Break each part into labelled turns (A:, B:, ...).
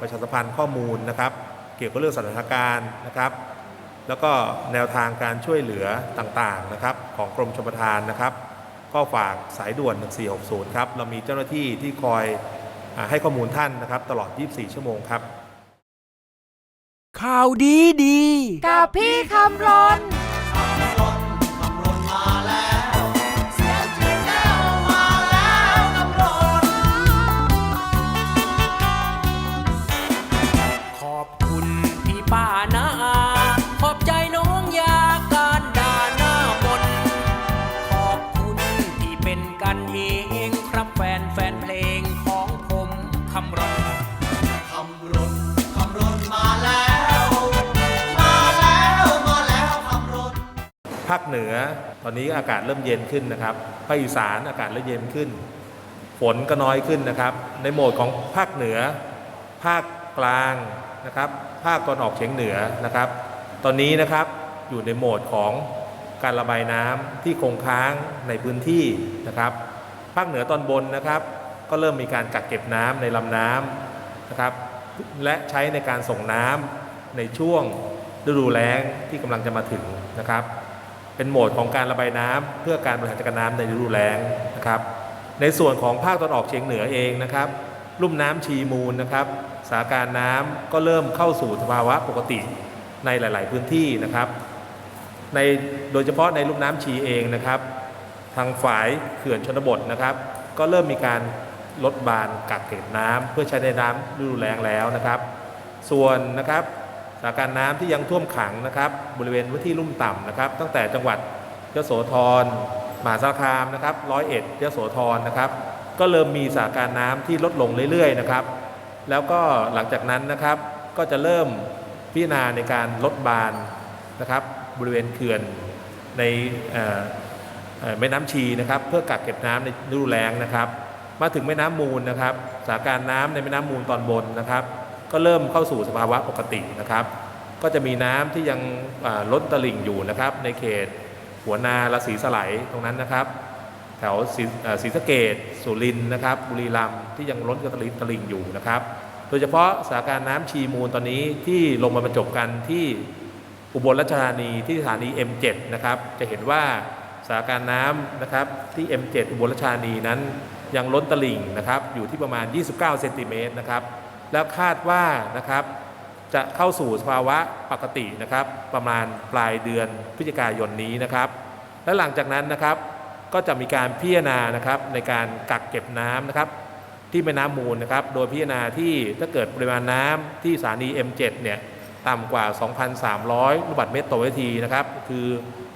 A: ประชาสัมพันธ์ข้อมูลนะครับ เกี่ยวกับเรื่องสถานการณ์นะครับ แล้วก็แนวทางการช่วยเหลือต่างๆนะครับ ของกรมชลประทานนะครับ ก็ฝากสายด่วน 1460 ครับ เรามีเจ้าหน้าที่ที่คอยอาให้ข้อมูลท่านนะครับ ตลอด 24 ชั่วโมงครับ
B: ข่าวดีดี
C: กับพี่คำรน
B: เห
A: นือ ตอนนี้อากาศเริ่มเย็นขึ้นนะครับภาคอีสานอากาศเริ่มเย็นขึ้น ฝนก็น้อยขึ้นนะครับ ในโหมดของภาคเหนือ ภาคกลางนะครับ ภาคตอนออกเฉียงเหนือนะครับ ตอนนี้นะครับอยู่ในโหมดของการระบายน้ำที่คงค้างในพื้นที่นะครับ ภาคเหนือตอนบนนะครับ ก็เริ่มมีการกักเก็บน้ำในลำน้ำนะครับ และใช้ในการส่งน้ำในช่วงฤดูแล้งที่กำลังจะมาถึงนะครับ เป็นโหมดของการระบายน้ำเพื่อการบริหารจัดการน้ำในฤดูแล้งนะครับ ในส่วนของภาคตะวันออกเฉียงเหนือเองนะครับลุ่มน้ำชีมูลนะครับสถานการณ์น้ำก็เริ่มเข้าสู่สภาวะปกติในหลาย ๆ พื้นที่นะครับ ในโดยเฉพาะในลุ่มน้ำชีเองนะครับ ทางฝ่ายเขื่อนชนบทนะครับ ก็เริ่มมีการลดบานกักเก็บน้ำเพื่อใช้ในน้ำฤดูแล้งแล้วนะครับ ส่วนนะครับ สถานการณ์น้ำที่ยังท่วมขังนะครับ บริเวณพื้นที่ลุ่มต่ำนะครับ ตั้งแต่จังหวัดยโสธรมหาสารคามนะครับร้อยเอ็ดยโสธรนะครับ ก็เริ่มมีสถานการณ์น้ำที่ลดลงเรื่อยๆนะครับ แล้วก็หลังจากนั้นนะครับก็จะเริ่มพิจารณาในการลดบานนะครับ บริเวณเขื่อนในแม่น้ำชีนะครับ เพื่อกักเก็บน้ำในฤดูแล้งนะครับ มาถึงแม่น้ำมูลนะครับสถานการณ์น้ำในแม่น้ำมูลตอนบนนะครับ ก็เริ่มเข้าสู่สภาวะปกตินะครับ ก็จะมีน้ำที่ยังล้นตลิ่งอยู่นะครับ ในเขตหัวนาละสีสไลตรงนั้นนะครับ แถวศรีสะเกดสุรินทร์นะครับ บุรีรัมย์ที่ยังล้นกระตลิ่งตลิ่งอยู่นะครับ โดยเฉพาะสถานการณ์น้ำชีมูลตอนนี้ที่ลงมาบรรจบกันที่อุบลราชธานีที่สถานี M7 นะครับ จะเห็นว่าสถานการณ์น้ำนะครับที่ M7 อุบลราชธานีนั้นยังล้นตลิ่งนะครับอยู่ที่ประมาณ 29 เซนติเมตรนะครับ แล้วคาดว่านะครับจะเข้าสู่สภาวะปกตินะครับ ประมาณปลายเดือนพฤศจิกายนนี้นะครับ และหลังจากนั้นนะครับก็จะมีการพิจารณานะครับในการกักเก็บน้ำนะครับ ที่แม่น้ำมูลนะครับ โดยพิจารณาที่ถ้าเกิดปริมาณน้ำที่สถานี M7 เนี่ยต่ำกว่า 2,300 ลูกบาศก์เมตรต่อวินาทีนะครับ คือ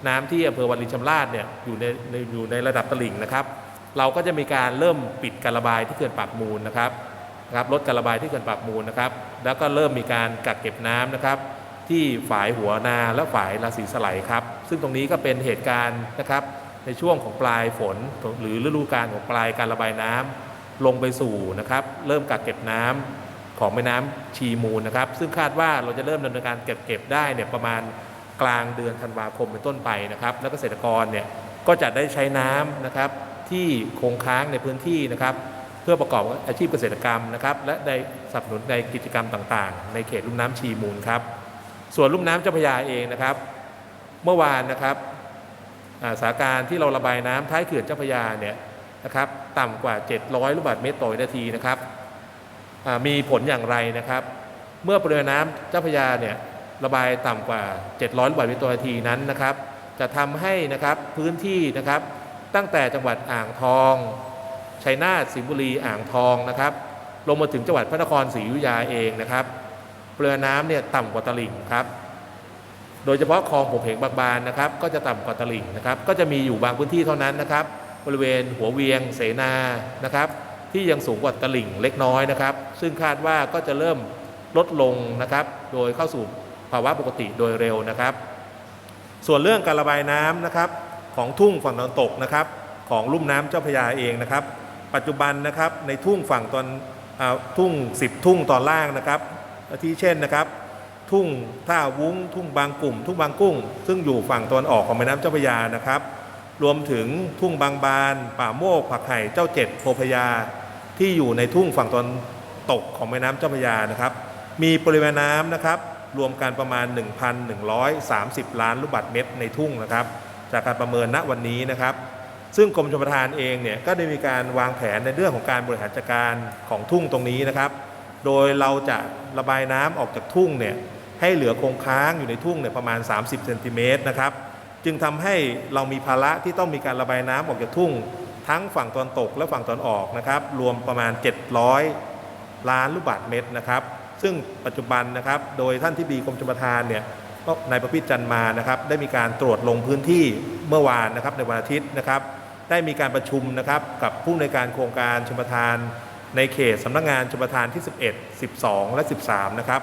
A: น้ำที่อำเภอวารินชำราบเนี่ยอยู่ในในอยู่ในระดับตลิ่งนะครับ เราก็จะมีการเริ่มปิดการระบายที่เขื่อนปากมูลนะครับ นะครับลดการระบายที่เขื่อนปากมูลนะครับ แล้วก็เริ่มมีการกักเก็บน้ำนะครับ ที่ฝายหัวนาและฝายราศีสไลครับ ซึ่งตรงนี้ก็เป็นเหตุการณ์นะครับ ในช่วงของปลายฝนหรือฤดูกาลของปลายการระบายน้ำลงไปสู่นะครับ เริ่มกักเก็บน้ำของแม่น้ำชีมูลนะครับ ซึ่งคาดว่าเราจะเริ่มดำเนินการเก็บเก็บได้เนี่ยประมาณกลางเดือนธันวาคมเป็นต้นไปนะครับ แล้วเกษตรกรเนี่ยก็จะได้ใช้น้ำนะครับที่คงค้างในพื้นที่นะครับ เพื่อประกอบอาชีพเกษตรกรรมนะครับและได้สนับสนุนในกิจกรรมต่างๆ ในเขตลุ่มน้ำชีมูลครับ ส่วนลุ่มน้ำเจ้าพระยาเองนะครับ เมื่อวานนะครับสาการที่เราระบายน้ำท้ายเขื่อนเจ้าพระยาเนี่ยนะครับต่ำกว่า 700 ลูกบาศก์เมตรต่อวินาทีนะครับมีผลอย่างไรนะครับ เมื่อปริมาณน้ำเจ้าพระยาเนี่ยระบายต่ำกว่า 700 ลูกบาศก์เมตรต่อวินาทีนั้นนะครับ จะทำให้นะครับพื้นที่นะครับตั้งแต่จังหวัดอ่างทอง ชัยนาทสิงห์บุรีอ่างทองนะครับลงมาถึงจังหวัดพระนครศรีอยุธยาเองนะครับปริมาณน้ำเนี่ยต่ำกว่าตลิ่งครับโดยเฉพาะคลองผมเหงบางบานนะครับ ก็จะต่ำกว่าตลิ่งนะครับ ก็จะมีอยู่บางพื้นที่เท่านั้นนะครับ บริเวณหัวเวียงเสนานะครับ ที่ยังสูงกว่าตลิ่งเล็กน้อยนะครับ ซึ่งคาดว่าก็จะเริ่มลดลงนะครับ โดยเข้าสู่ภาวะปกติโดยเร็วนะครับ ส่วนเรื่องการระบายน้ำนะครับ ของทุ่งฝั่งตะวันตกนะครับ ของลุ่มน้ำเจ้าพระยาเองนะครับ ปัจจุบันนะครับในทุ่งฝั่งตอนอทุ่ง 10 ทุ่งตอนล่างนะครับที่เช่นนะครับ ทุ่งท่าวุ้ง ทุ่งบางกลุ่ม ทุ่งบางกุ้ง ซึ่งอยู่ฝั่งตะวันออกของแม่น้ำเจ้าพระยานะครับ รวมถึงทุ่งบางบาน ป่าโมก ผักไห่เจ้าเจ็ดโพพยา ที่อยู่ในทุ่งฝั่งตอนตกของแม่น้ำเจ้าพระยานะครับ มีปริมาณน้ำนะครับรวมกันประมาณ 1,130 ล้านลูกบาศก์เมตรในทุ่งนะครับ จากการประเมินณวันนี้นะครับ ซึ่งกรมชลประทานเองเนี่ยก็ได้มีการวางแผนในเรื่องของการบริหารจัดการของทุ่งตรงนี้นะครับ โดยเราจะระบายน้ำออกจากทุ่งเนี่ยให้เหลือคงค้างอยู่ในทุ่งเนี่ยประมาณ 30เซนติเมตรนะครับ จึงทำให้เรามีภาระที่ต้องมีการระบายน้ำออกจากทุ่ง ทั้งฝั่งตอนตกและฝั่งตอนออกนะครับ รวมประมาณ 700 ล้านลูกบาศก์เมตรนะครับ ซึ่งปัจจุบันนะครับ โดยท่านที่ดีกรมชลประทานเนี่ยนายประพิจันมานะครับ ได้มีการตรวจลงพื้นที่เมื่อวานนะครับในวันอาทิตย์นะครับ ได้มีการประชุมนะครับกับผู้ในการโครงการชลประทาน ในเขตสำนักงานชลประทานที่ 11 12 และ 13 นะครับ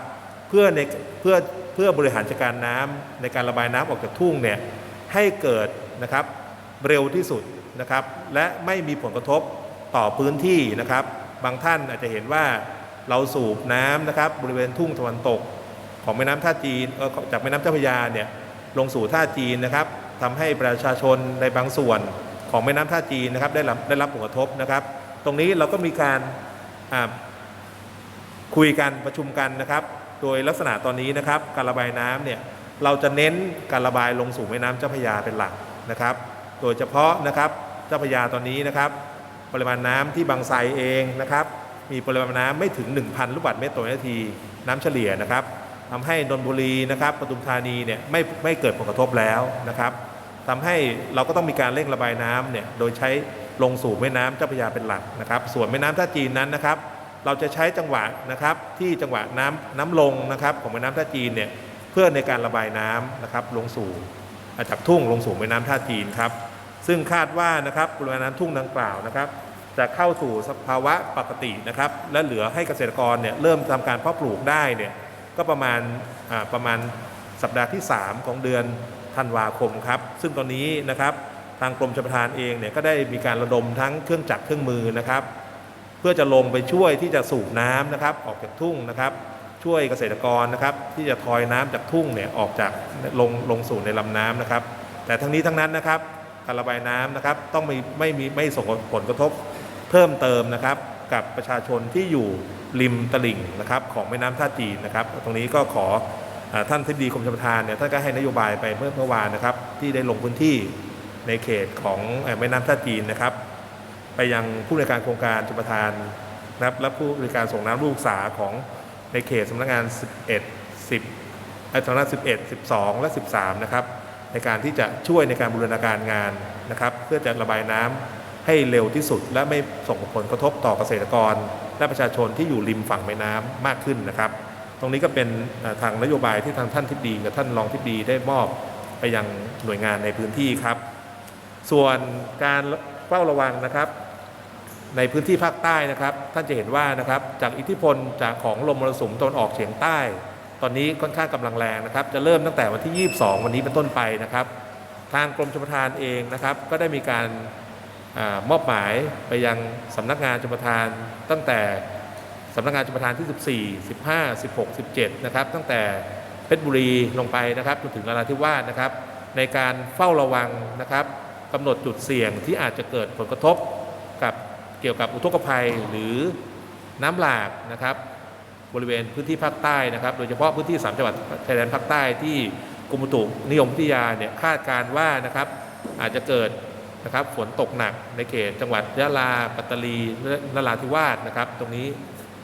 A: เพื่อในเพื่อเพื่อบริหารจัดการน้ำในการระบายน้ำออกจากทุ่งเนี่ยให้เกิดนะครับเร็วที่สุดนะครับและไม่มีผลกระทบต่อพื้นที่นะครับ บางท่านอาจจะเห็นว่าเราสูบน้ำนะครับบริเวณทุ่งตะวันตก ของแม่น้ำท่าจีนจากแม่น้ำเจ้าพระยาเนี่ยลงสู่ท่าจีนนะครับทำให้ประชาชนในบางส่วน ของแม่น้ำท่าจีนนะครับได้รับได้รับผลกระทบนะครับ ตรงนี้เราก็มีการคุยกันประชุมกันนะครับ โดยลักษณะตอนนี้นะครับ การระบายน้ำเนี่ยเราจะเน้นการระบายลงสู่แม่น้ำเจ้าพยาเป็นหลักนะครับ โดยเฉพาะนะครับเจ้าพยาตอนนี้นะครับ ปริมาณน้ำที่บางไทรเองนะครับ มีปริมาณน้ำไม่ถึง 1,000 ลูกบาศก์เมตรต่อนาทีน้ำเฉลี่ยนะครับทำให้นนทบุรีนะครับปทุมธานีเนี่ยไม่ไม่เกิดผลกระทบแล้วนะครับ ทำให้เราก็ต้องมีการเร่งระบายน้ำเนี่ยโดยใช้ลงสู่แม่น้ำเจ้าพระยาเป็นหลักนะครับ ส่วนแม่น้ำท่าจีนนั้นนะครับ เราจะใช้จังหวะนะครับที่จังหวะน้ำน้ำลงนะครับของแม่น้ำท่าจีนเนี่ยเพื่อในการระบายน้ำนะครับลงสู่จากทุ่งลงสู่แม่น้ำท่าจีนครับ ซึ่งคาดว่านะครับปริมาณน้ำทุ่งดังกล่าวนะครับ จะเข้าสู่สภาวะปกตินะครับ และเหลือให้เกษตรกรเนี่ยเริ่มทำการเพาะปลูกได้เนี่ยก็ประมาณอ่าประมาณสัปดาห์ที่ 3 ของเดือน ธันวาคมครับ ซึ่งตอนนี้นะครับทางกรมชลประทานเองเนี่ยก็ได้มีการระดมทั้งเครื่องจักรเครื่องมือนะครับ เพื่อจะลงไปช่วยที่จะสูบน้ำนะครับ ออกจากทุ่งนะครับ ช่วยเกษตรกรนะครับ ที่จะทอยน้ำจากทุ่งเนี่ยออกจากลงลงสู่ในลำน้ำนะครับ แต่ทั้งนี้ทั้งนั้นนะครับการระบายน้ำนะครับ ต้องไม่ไม่มีไม่ส่งผลกระทบเพิ่มเติมนะครับ กับประชาชนที่อยู่ริมตลิ่งนะครับ ของแม่น้ำท่าจีนนะครับ ตรงนี้ก็ขอ ท่านทิบดีกรมชลประทานเนี่ยท่านก็ให้นโยบายไปเมื่อเมื่อวานนะครับ ที่ได้ลงพื้นที่ในเขตของแม่น้ำท่าจีนนะครับ ไปยังผู้ในการโครงการชลประทานนะครับและผู้ในวยการส่งน้ำลูกษาของในเขตสำนักงาน 11 10ไอ้สำนัก11 12 และ 13 นะครับ ในการที่จะช่วยในการบูรณาการงานนะครับ เพื่อจะระบายน้ำให้เร็วที่สุด และไม่ส่งผลกระทบต่อเกษตรกร และประชาชนที่อยู่ริมฝั่งแม่น้ำมากขึ้นนะครับ ตรงนี้ก็เป็นทางนโยบายที่ทางท่านทิบดีกับท่านรองทิบดีได้มอบไปยังหน่วยงานในพื้นที่ครับ ส่วนการเฝ้าระวังนะครับ ในพื้นที่ภาคใต้นะครับ ท่านจะเห็นว่านะครับจากอิทธิพลจากของลมมรสุมตะวันออกเฉียงใต้ ตอนนี้ค่อนข้างกำลังแรงนะครับ จะเริ่มตั้งแต่วันที่ 22 วันนี้เป็นต้นไปนะครับ ทางกรมชลประทานเองนะครับ ก็ได้มีการอมอบหมายไปยังสำนักงานชลประทานตั้งแต่ สำนักงานชลประทานที่ 14 15 16 17 นะครับ ตั้งแต่เพชรบุรีลงไปนะครับจนถึงนราธิวาสนะครับ ในการเฝ้าระวังนะครับกำหนดจุดเสี่ยงที่อาจจะเกิดผลกระทบกับเกี่ยวกับอุทกภัยหรือน้ำหลากนะครับ บริเวณพื้นที่ภาคใต้นะครับ โดยเฉพาะพื้นที่ 3 จังหวัดชายแดนภาคใต้ที่กรมอุตุนิยมวิทยาเนี่ยคาดการว่านะครับ อาจจะเกิดนะครับฝนตกหนักในเขตจังหวัดยะลาปัตตานีละนราธิวาสนะครับ ตรงนี้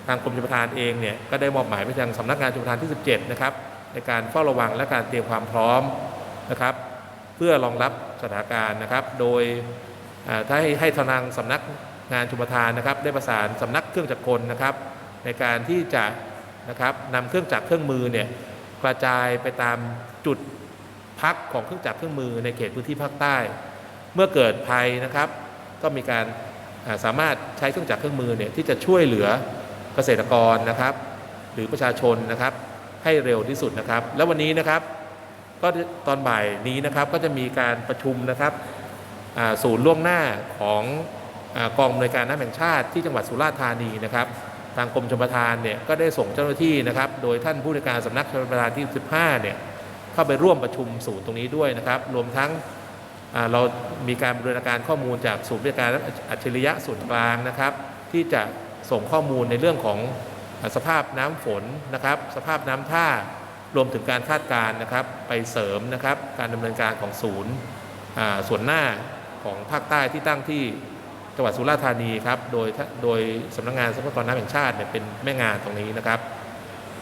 A: ทางกรมชลประทานเองเนี่ยก็ได้มอบหมายไปทางสำนักงานชลประทานที่ 17 นะครับ ในการเฝ้าระวังและการเตรียมความพร้อมนะครับ เพื่อรองรับสถานการณ์นะครับ โดยถ้าให้ให้ทางสำนักงานชุมประทานนะครับ ได้ประสานสำนักเครื่องจักรกลนะครับ ในการที่จะนะครับนำเครื่องจักรเครื่องมือเนี่ยกระจายไปตามจุดพักของเครื่องจักรเครื่องมือในเขตพื้นที่ภาคใต้ เมื่อเกิดภัยนะครับ ก็มีการสามารถใช้เครื่องจักรเครื่องมือเนี่ยที่จะช่วยเหลือ เกษตรกรนะครับ หรือประชาชนนะครับให้เร็วที่สุดนะครับ แล้ววันนี้นะครับก็ตอนบ่ายนี้นะครับก็จะมีการประชุมนะครับศูนย์ล่วงหน้าของอกองอำนวยการน้ำแห่งชาติที่จังหวัดสุราษฎร์ธานีนะครับ ทางกรมชลประทานเนี่ยก็ได้ส่งเจ้าหน้าที่นะครับ โดยท่านผู้ในการสำนักชลประทานที่ 15 เนี่ยเข้าไปร่วมประชุมศูนย์ตรงนี้ด้วยนะครับ รวมทั้งเรามีการบริการข้อมูลจากศูนย์บริการอัจฉริยะส่วนกลางนะครับ ที่จะ ส่งข้อมูลในเรื่องของสภาพน้ำฝนนะครับ สภาพน้ำท่ารวมถึงการคาดการณ์นะครับ ไปเสริมนะครับ การดำเนินการของศูนย์ส่วนหน้าของภาคใต้ที่ตั้งที่จังหวัดสุราษฎร์ธานีครับโดยโดยสำนักงานทรัพยากรน้ำแห่งชาติเนี่ยเป็นแม่งานตรงนี้นะครับ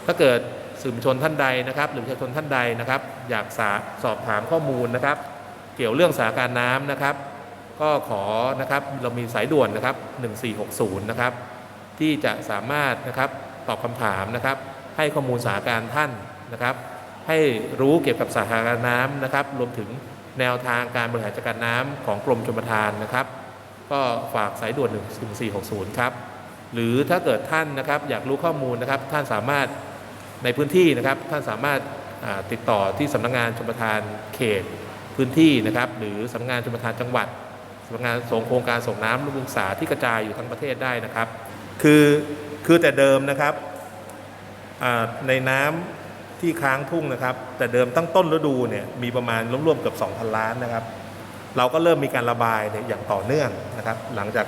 A: ถ้าเกิดสื่อมวลชนท่านใดนะครับ หรือประชาชนท่านใดนะครับ อยากสสอบถามข้อมูลนะครับ เกี่ยวเรื่องสถานการณ์น้ำนะครับ ก็ขอนะครับเรามีสายด่วนนะครับ 1460 นะครับ ที่จะสามารถนะครับตอบคำถามนะครับ ให้ข้อมูลสถานการณ์ท่านนะครับ ให้รู้เกี่ยวกับสถานการณ์น้ำนะครับ รวมถึงแนวทางการบริหารจัดการน้ำของกรมชลประทานนะครับ ก็ฝากสายด่วน 1460 ครับ หรือถ้าเกิดท่านนะครับอยากรู้ข้อมูลนะครับ ท่านสามารถในพื้นที่นะครับ ท่านสามารถาติดต่อที่สำนักงานชลประทานเขตพื้นที่นะครับ หรือสำนักงานชลประทานจังหวัดสำนักงานส่งโครงการส่งน้ำลูกศึกษาที่กระจายอยู่ทั้งประเทศได้นะครับ คือคือแต่เดิมนะครับในน้ำที่ค้างทุ่งนะครับ แต่เดิมตั้งต้นฤดูเนี่ยมีประมาณร่วมๆเกือบ2,000 ล้านนะครับ เราก็เริ่มมีการระบายเนี่ยอย่างต่อเนื่องนะครับ หลังจาก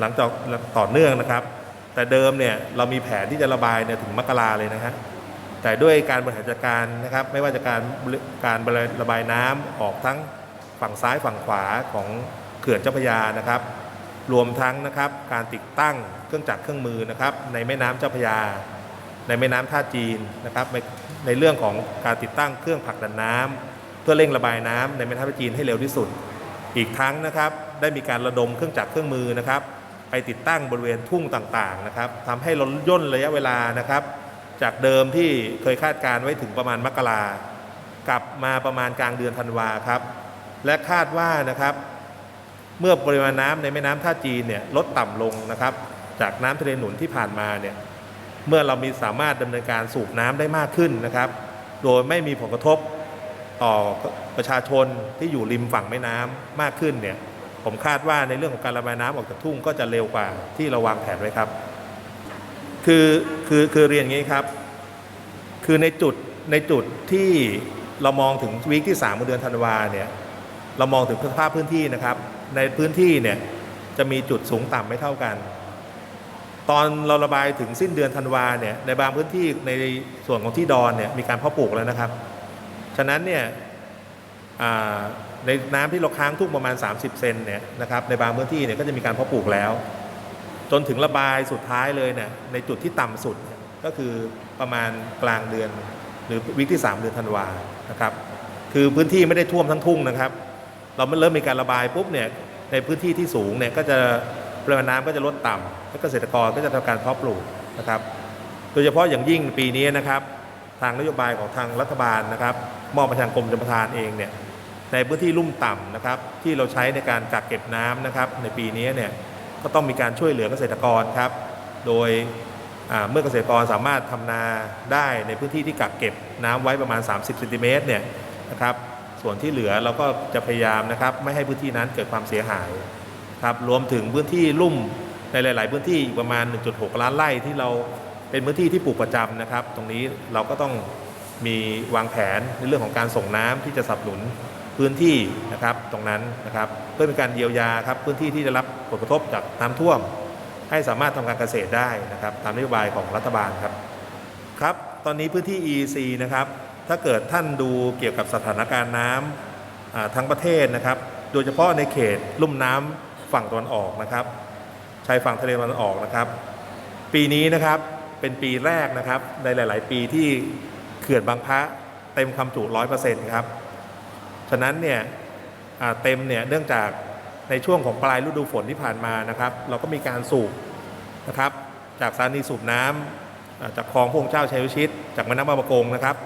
A: หลังจากต่อเนื่องนะครับ แต่เดิมเนี่ยเรามีแผนที่จะระบายเนี่ยถึงมกราเลยนะฮะแต่ด้วยการบริหารจัดการนะครับ ไม่ว่าจะการการระบายน้ำออกทั้งฝั่งซ้ายฝั่งขวาของเขื่อนเจ้าพระยานะครับ รวมทั้งนะครับการติดตั้งเครื่องจักรเครื่องมือนะครับในแม่น้ำเจ้าพยา ในแม่น้ำท่าจีนนะครับในในเรื่องของการติดตั้งเครื่องผลักดันน้ำเพื่อเร่งระบายน้ำในแม่น้ำท่าจีนให้เร็วที่สุด อีกทั้งนะครับได้มีการระดมเครื่องจักรเครื่องมือนะครับ ไปติดตั้งบริเวณทุ่งต่างๆนะครับทำให้ลดย่นระยะเวลานะครับ จากเดิมที่เคยคาดการไว้ถึงประมาณมกรากลับมาประมาณกลางเดือนธันวาครับและคาดว่านะครับ เมื่อปริมาณน้ำในแม่น้ำท่าจีนเนี่ยลดต่ำลงนะครับ จากน้ำทะเลหนุนที่ผ่านมาเนี่ยเมื่อเรามีสามารถดำเนินการสูบน้ำได้มากขึ้นนะครับ โดยไม่มีผลกระทบต่อประชาชนที่อยู่ริมฝั่งแม่น้ำมากขึ้นเนี่ยผมคาดว่าในเรื่องของการระบายน้ำออกจากทุ่งก็จะเร็วกว่าที่เราวางแผนไว้ครับ คือคือคือเรียนอย่างนี้ครับ คือในจุดในจุดที่เรามองถึงวีคที่3ของเดือนธันวาเนี่ยเรามองถึงสภาพพื้นที่นะครับ ในพื้นที่เนี่ยจะมีจุดสูงต่ำไม่เท่ากัน ตอนเราระบายถึงสิ้นเดือนธันวาเนี่ยในบางพื้นที่ในส่วนของที่ดอนเนี่ยมีการเพาะปลูกแล้วนะครับ ฉะนั้นเนี่ยในน้ำที่เราค้างทุ่งประมาณ 30 เซนเนี่ยนะครับในบางพื้นที่เนี่ยก็จะมีการเพาะปลูกแล้ว จนถึงระบายสุดท้ายเลยเนี่ยในจุดที่ต่ำสุดก็คือประมาณกลางเดือน หรือวิกที่ 3 เดือนธันวานะครับ คือพื้นที่ไม่ได้ท่วมทั้งทุ่งนะครับ เราเริ่มมีการระบายปุ๊บเนี่ยในพื้นที่ที่สูงเนี่ยก็จะปริมาณน้ำก็จะลดต่ำและเกษตรกรก็จะทำการเพาะปลูกนะครับ โดยเฉพาะอย่างยิ่งปีนี้นะครับ ทางนโยบายของทางรัฐบาลนะครับ มอบมาทางกรมชลประทานเองเนี่ยในพื้นที่ลุ่มต่ำนะครับ ที่เราใช้ในการกักเก็บน้ำนะครับ ในปีนี้เนี่ยก็ต้องมีการช่วยเหลือเกษตรกรครับ โดยเมื่อเกษตรกรสามารถทำนาได้ในพื้นที่ที่กักเก็บน้ำไว้ประมาณ 30เซนติเมตรเนี่ยนะครับ ส่วนที่เหลือเราก็จะพยายามนะครับ ไม่ให้พื้นที่นั้นเกิดความเสียหายครับรวมถึงพื้นที่ลุ่มในหลาย ๆ พื้นที่อีกประมาณ 1.6 ล้านไร่ที่เราเป็นพื้นที่ที่ปลูกประจำนะครับ ตรงนี้เราก็ต้องมีวางแผนในเรื่องของการส่งน้ำที่จะสนับสนุนพื้นที่นะครับตรงนั้นนะครับเพื่อเป็นการเยียวยาครับพื้นที่ที่ได้รับผลกระทบจากน้ำท่วม ให้สามารถทำการเกษตรได้นะครับ ตามนโยบายของรัฐบาลครับครับ ตอนนี้พื้นที่ EC นะครับ ถ้าเกิดท่านดูเกี่ยวกับสถานการณ์น้ำทั้งประเทศนะครับ โดยเฉพาะในเขตลุ่มน้ำฝั่งตะวันออกนะครับชายฝั่งทะเลตะวันออกนะครับ ปีนี้นะครับเป็นปีแรกนะครับในหลาย ๆ ปีที่เขื่อนบางพระเต็มความจุ100%ครับ ฉะนั้นเนี่ยเต็มเนี่ยเนื่องจากในช่วงของปลายฤดูฝนที่ผ่านมานะครับ เราก็มีการสูบนะครับ จากสถานีสูบน้ำอ่าจากคลองพงเจ้าชัยวิชิต จากแม่น้ำบางประกงนะครับ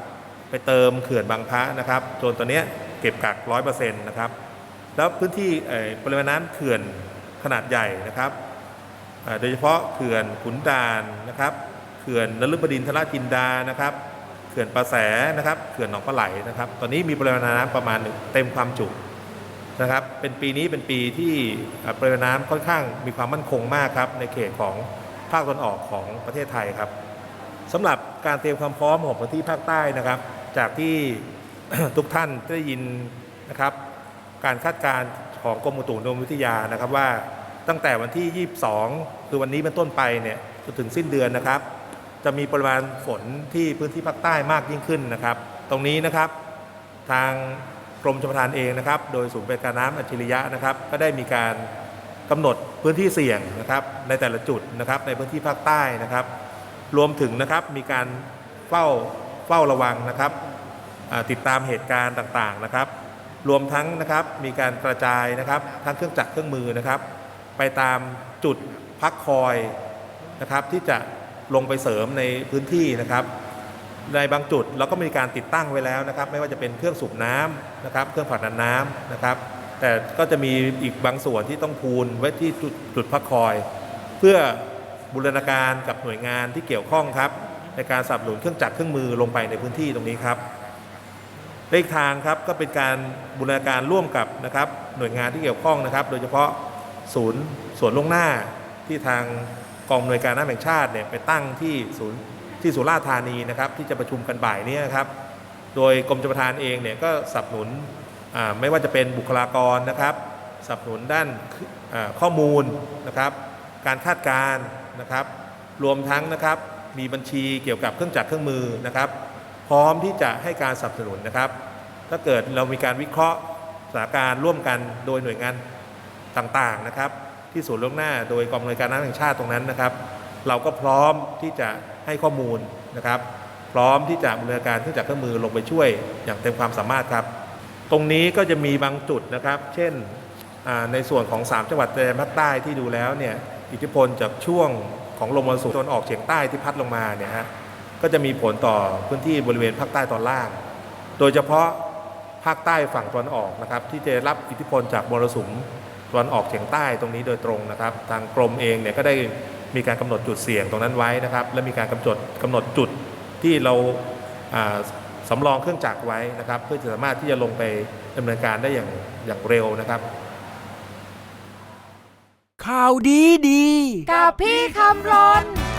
A: ไปเติมเขื่อนบางพระนะครับจนตอนเนี้ยเก็บกักร้อยเปอร์เซ็นต์นะครับแล้วพื้นที่ปริมาณน้ำเขื่อนขนาดใหญ่นะครับโดยเฉพาะเขื่อนขุนดานนะครับเขื่อนนฤบดินทรจินดานะครับเขื่อนประแสนะครับเขื่อนหนองปลาไหลนะครับ ตอนนี้มีปริมาณน้ำประมาณเต็มความจุนะครับ เป็นปีนี้เป็นปีที่ปริมาณน้ำค่อนข้างมีความมั่นคงมากครับในเขตของภาคตะวันออกของประเทศไทยครับสำหรับการเตรียมความพร้อมของพื้นที่ภาคใต้นะครับ จากที่ทุกท่านได้ยินนะครับ การคาดการณ์ของกรมอุตุนิยมวิทยานะครับว่าตั้งแต่วันที่ 22 คือวันนี้เป็นต้นไปเนี่ยจนถึงสิ้นเดือนนะครับ จะมีปริมาณฝนที่พื้นที่ภาคใต้มากยิ่งขึ้นนะครับ ตรงนี้นะครับทางกรมชลประทานเองนะครับ โดยศูนย์บริการน้ำอัจฉริยะนะครับ ก็ได้มีการกำหนดพื้นที่เสี่ยงนะครับ ในแต่ละจุดนะครับในพื้นที่ภาคใต้นะครับ รวมถึงนะครับมีการเฝ้า เฝ้าระวังนะครับติดตามเหตุการณ์ต่างๆนะครับ รวมทั้งนะครับมีการกระจายนะครับทั้งเครื่องจักรเครื่องมือนะครับ ไปตามจุดพักคอยนะครับที่จะลงไปเสริมในพื้นที่นะครับ ในบางจุดเราก็มีการติดตั้งไว้แล้วนะครับ ไม่ว่าจะเป็นเครื่องสูบน้ำนะครับ เครื่องผลักดันน้ำนะครับ แต่ก็จะมีอีกบางส่วนที่ต้องพูนไว้ที่จุดจุดพักคอย เพื่อบูรณาการกับหน่วยงานที่เกี่ยวข้องครับ ในการสนับสนุนเครื่องจักรเครื่องมือลงไปในพื้นที่ตรงนี้ครับเลขทางครับก็เป็นการบูรณาการร่วมกับนะครับหน่วยงานที่เกี่ยวข้องนะครับ โดยเฉพาะศูนย์สวนลวงหน้าที่ทางกองอำนวยการน้ำแห่งชาติเนี่ยไปตั้งที่ศูนย์ที่สุราษฎร์ธานีนะครับที่จะประชุมกันบ่ายนี้ครับ โดยกรมชลประทานเองเนี่ยก็สนับสนุนไม่ว่าจะเป็นบุคลากรนะครับสนับสนุนด้านข้อมูลนะครับ การคาดการณ์นะครับ รวมทั้งนะครับ มีบัญชีเกี่ยวกับเครื่องจักรเครื่องมือนะครับ พร้อมที่จะให้การสนับสนุนนะครับ ถ้าเกิดเรามีการวิเคราะห์สถานการณ์ร่วมกันโดยหน่วยงานต่างๆนะครับ ที่ศูนย์ล่วงหน้าโดยกองอำนวยการน้ำแห่งชาติตรงนั้นนะครับ เราก็พร้อมที่จะให้ข้อมูลนะครับ พร้อมที่จะบริการเครื่องจักรเครื่องมือลงไปช่วยอย่างเต็มความสามารถครับ ตรงนี้ก็จะมีบางจุดนะครับ เช่นในส่วนของ 3 จังหวัดชายแดนภาคใต้ที่ดูแล้วเนี่ยอิทธิพลจากช่วง ของลมมรสุมตะวันออกเฉียงใต้ที่พัดลงมาเนี่ยฮะก็จะมีผลต่อพื้นที่บริเวณภาคใต้ตอนล่าง โดยเฉพาะภาคใต้ฝั่งตะวันออกนะครับ ที่จะรับอิทธิพลจากมรสุมตะวันออกเฉียงใต้ตรงนี้โดยตรงนะครับ ทางกรมเองเนี่ยก็ได้มีการกำหนดจุดเสี่ยงตรงนั้นไว้นะครับ และมีการกำหนดกำหนดจุดที่เราอ่าสำรองเครื่องจักรไว้นะครับ เพื่อจะสามารถที่จะลงไปดำเนินการได้อย่างอย่างเร็วนะครับ
B: ข่าวดีดี
C: กับพี่คำรน
B: ขอบคุณ